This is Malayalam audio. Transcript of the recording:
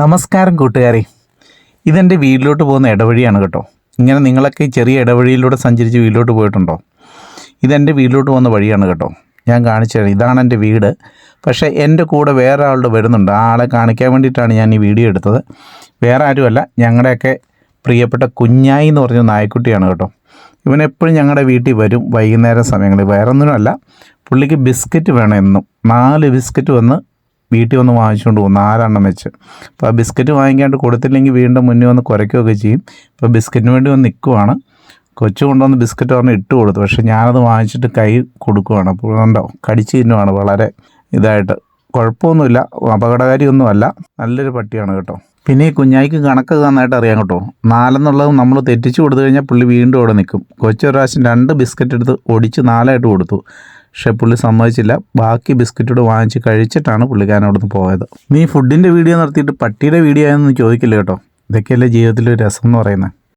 നമസ്കാരം കൂട്ടുകാരെ. ഇതെന്റെ വീട്ടിലോട്ട് പോകുന്ന ഇടവഴിയാണ് കേട്ടോ. ഇങ്ങനെ നിങ്ങളൊക്കെ ചെറിയ ഇടവഴിയിലൂടെ സഞ്ചരിച്ച് വീട്ടിലോട്ട് പോയിട്ടുണ്ടോ? ഇതെന്റെ വീട്ടിലോട്ട് പോകുന്ന വഴിയാണ് കേട്ടോ. ഞാൻ കാണിച്ചു തരാം. ഇതാണ് എന്റെ വീട്. പക്ഷേ എന്റെ കൂടെ വേറെ ആളുടെ വരുന്നുണ്ട്. ആ ആളെ കാണിക്കാൻ വേണ്ടിയിട്ടാണ് ഞാൻ ഈ വീഡിയോ എടുത്തത്. വേറെ ആരുമല്ല. ഞങ്ങളുടെയൊക്കെ പ്രിയപ്പെട്ട കുഞ്ഞായി എന്ന് പറഞ്ഞ നായക്കുട്ടിയാണ് കേട്ടോ. ഇവൻ എപ്പോഴും ഞങ്ങളുടെ വീട്ടിൽ വരും വൈകുന്നേരം സമയങ്ങളിൽ. വേറൊന്നിനുമല്ല. പുള്ളിക്ക് ബിസ്ക്കറ്റ് വേണം എന്നും. നാല് ബിസ്ക്കറ്റ് വന്ന് വീട്ടിൽ വന്ന് വാങ്ങിച്ചുകൊണ്ട് പോകും നാലെണ്ണം വെച്ച്. അപ്പോൾ ആ ബിസ്ക്കറ്റ് വാങ്ങിക്കാണ്ട് കൊടുത്തില്ലെങ്കിൽ വീണ്ടും മുന്നേ വന്ന് കുരയ്ക്കുകയൊക്കെ ചെയ്യും. ഇപ്പോൾ ബിസ്ക്കറ്റിന് വേണ്ടി വന്ന് നിൽക്കുവാണ്. കൊച്ചു കൊണ്ടുവന്ന് ബിസ്ക്കറ്റ് പറഞ്ഞ് ഇട്ട് കൊടുത്തു. പക്ഷേ ഞാനത് വാങ്ങിച്ചിട്ട് കൈ കൊടുക്കുവാണ്. അപ്പോൾ ഉണ്ടോ കടിച്ചു തിന്നുവാണ് വളരെ ഇതായിട്ട്. കുഴപ്പമൊന്നുമില്ല അപകടകാരിയൊന്നുമല്ല. നല്ലൊരു പട്ടിയാണ് കേട്ടോ. പിന്നെ ഈ കുഞ്ഞായിക്ക് കണക്ക് നന്നായിട്ട് അറിയാം കേട്ടോ. നാലെന്നുള്ളത് നമ്മൾ തെറ്റിച്ച് കൊടുത്തു കഴിഞ്ഞാൽ പുള്ളി വീണ്ടും അവിടെ നിൽക്കും. കൊച്ചൊരു പ്രാവശ്യം രണ്ട് ബിസ്ക്കറ്റ് എടുത്ത് ഒടിച്ച് നാലായിട്ട് കൊടുത്തു. പക്ഷേ പുള്ളി സമ്മതിച്ചില്ല. ബാക്കി ബിസ്ക്കറ്റോട് വാങ്ങിച്ച് കഴിച്ചിട്ടാണ് പുള്ളിക്കാരൻ അവിടുന്ന് പോയത്. നീ ഫുഡിന്റെ വീഡിയോ നടത്തിയിട്ട് പട്ടിയുടെ വീഡിയോ ആയെന്ന് ചോദിക്കില്ല കേട്ടോ? ഇതൊക്കെയല്ലേ ജീവിതത്തിലൊരു രസം എന്ന് പറയുന്നത്.